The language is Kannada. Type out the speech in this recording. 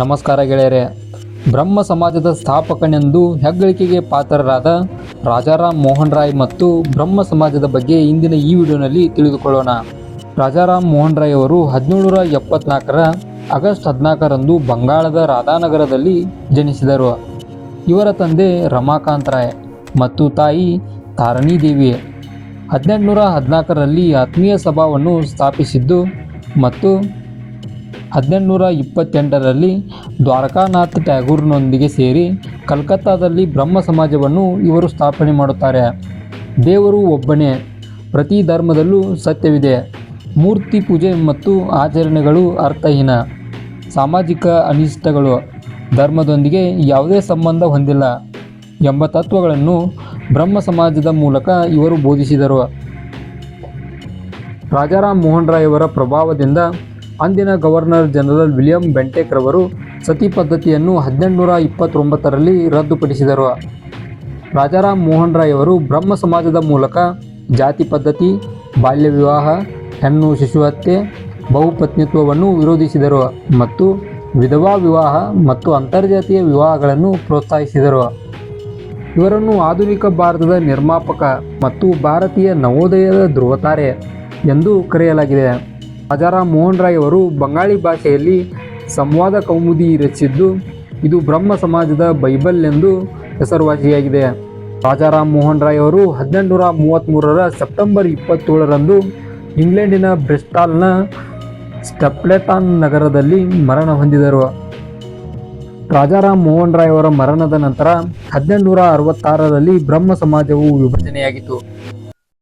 ನಮಸ್ಕಾರ ಗೆಳೆಯರೆ. ಬ್ರಹ್ಮ ಸಮಾಜದ ಸ್ಥಾಪಕನೆಂದು ಹೆಗ್ಗಳಿಕೆಗೆ ಪಾತ್ರರಾದ ರಾಜಾರಾಮ್ ಮೋಹನ್ ರಾಯ್ ಮತ್ತು ಬ್ರಹ್ಮ ಸಮಾಜದ ಬಗ್ಗೆ ಇಂದಿನ ಈ ವಿಡಿಯೋನಲ್ಲಿ ತಿಳಿದುಕೊಳ್ಳೋಣ. ರಾಜಾರಾಮ್ ಮೋಹನ್ ರಾಯ್ ಅವರು ಹದಿನೇಳುನೂರ ಎಪ್ಪತ್ನಾಲ್ಕರ ಆಗಸ್ಟ್ ಹದಿನಾಲ್ಕರಂದು ಬಂಗಾಳದ ರಾಧಾನಗರದಲ್ಲಿ ಜನಿಸಿದರು. ಇವರ ತಂದೆ ರಮಾಕಾಂತ್ ರಾಯ್ ಮತ್ತು ತಾಯಿ ತಾರಣಿ ದೇವಿ ಹದಿನೆಂಟುನೂರ ಹದಿನಾಲ್ಕರಲ್ಲಿ ಆತ್ಮೀಯ ಸಭಾವನ್ನು ಸ್ಥಾಪಿಸಿದ್ದು ಮತ್ತು ಹದಿನೆಂಟುನೂರ ಇಪ್ಪತ್ತೆಂಟರಲ್ಲಿ ದ್ವಾರಕಾನಾಥ್ ಟ್ಯಾಗೂರ್ನೊಂದಿಗೆ ಸೇರಿ ಕಲ್ಕತ್ತಾದಲ್ಲಿ ಬ್ರಹ್ಮ ಸಮಾಜವನ್ನು ಇವರು ಸ್ಥಾಪನೆ ಮಾಡುತ್ತಾರೆ. ದೇವರು ಒಬ್ಬನೇ, ಪ್ರತಿ ಧರ್ಮದಲ್ಲೂ ಸತ್ಯವಿದೆ. ಮೂರ್ತಿ ಪೂಜೆ ಮತ್ತು ಆಚರಣೆಗಳು ಅರ್ಥಹೀನ, ಸಾಮಾಜಿಕ ಅನಿಷ್ಟಗಳು, ಧರ್ಮದೊಂದಿಗೆ ಯಾವುದೇ ಸಂಬಂಧ ಹೊಂದಿಲ್ಲ ಎಂಬ ತತ್ವಗಳನ್ನು ಬ್ರಹ್ಮ ಸಮಾಜದ ಮೂಲಕ ಇವರು ಬೋಧಿಸಿದರು. ರಾಜಾರಾಮ್ ಮೋಹನ್ ರಾಯ್ ಅವರ ಪ್ರಭಾವದಿಂದ ಅಂದಿನ ಗವರ್ನರ್ ಜನರಲ್ ವಿಲಿಯಂ ಬೆಂಟೆಕ್ ರವರು ಸತಿ ಪದ್ಧತಿಯನ್ನು ಹದಿನೆಂಟುನೂರ ಇಪ್ಪತ್ತೊಂಬತ್ತರಲ್ಲಿ ರದ್ದುಪಡಿಸಿದರು. ರಾಜಾರಾಮ್ ಮೋಹನ್ ರಾಯ್ ಅವರು ಬ್ರಹ್ಮ ಸಮಾಜದ ಮೂಲಕ ಜಾತಿ ಪದ್ಧತಿ, ಬಾಲ್ಯ ವಿವಾಹ, ಹೆಣ್ಣು ಶಿಶು ಹತ್ಯೆ ಬಹುಪತ್ನಿತ್ವವನ್ನು ವಿರೋಧಿಸಿದರು ಮತ್ತು ವಿಧವಾ ವಿವಾಹ ಮತ್ತು ಅಂತರ್ಜಾತೀಯ ವಿವಾಹಗಳನ್ನು ಪ್ರೋತ್ಸಾಹಿಸಿದರು. ಇವರನ್ನು ಆಧುನಿಕ ಭಾರತದ ನಿರ್ಮಾಪಕ ಮತ್ತು ಭಾರತೀಯ ನವೋದಯದ ಧ್ರುವತಾರೆ ಎಂದು ಕರೆಯಲಾಗಿದೆ. ರಾಜಾರಾಮ್ ಮೋಹನ್ ರಾಯ್ ಅವರು ಬಂಗಾಳಿ ಭಾಷೆಯಲ್ಲಿ ಸಂವಾದ ಕೌಮುದಿ ರಚಿಸಿದ್ದು ಇದು ಬ್ರಹ್ಮ ಸಮಾಜದ ಬೈಬಲ್ ಎಂದು ಹೆಸರುವಾಸಿಯಾಗಿದೆ. ರಾಜಾರಾಮ್ ಮೋಹನ್ ರಾಯ್ ಅವರು ಹದಿನೆಂಟುನೂರ ಮೂವತ್ತ್ಮೂರರ ಸೆಪ್ಟೆಂಬರ್ ಇಪ್ಪತ್ತೇಳರಂದು ಇಂಗ್ಲೆಂಡಿನ ಬ್ರಿಸ್ಟಾಲ್ನ ಸ್ಟೆಪ್ಲೆಟಾನ್ ನಗರದಲ್ಲಿ ಮರಣ ಹೊಂದಿದರು. ರಾಜಾರಾಮ್ ಮೋಹನ್ ರಾಯ್ ಅವರ ಮರಣದ ನಂತರ ಹದಿನೆಂಟುನೂರ ಅರವತ್ತಾರರಲ್ಲಿ ಬ್ರಹ್ಮ ಸಮಾಜವು ವಿಭಜನೆಯಾಗಿತ್ತು.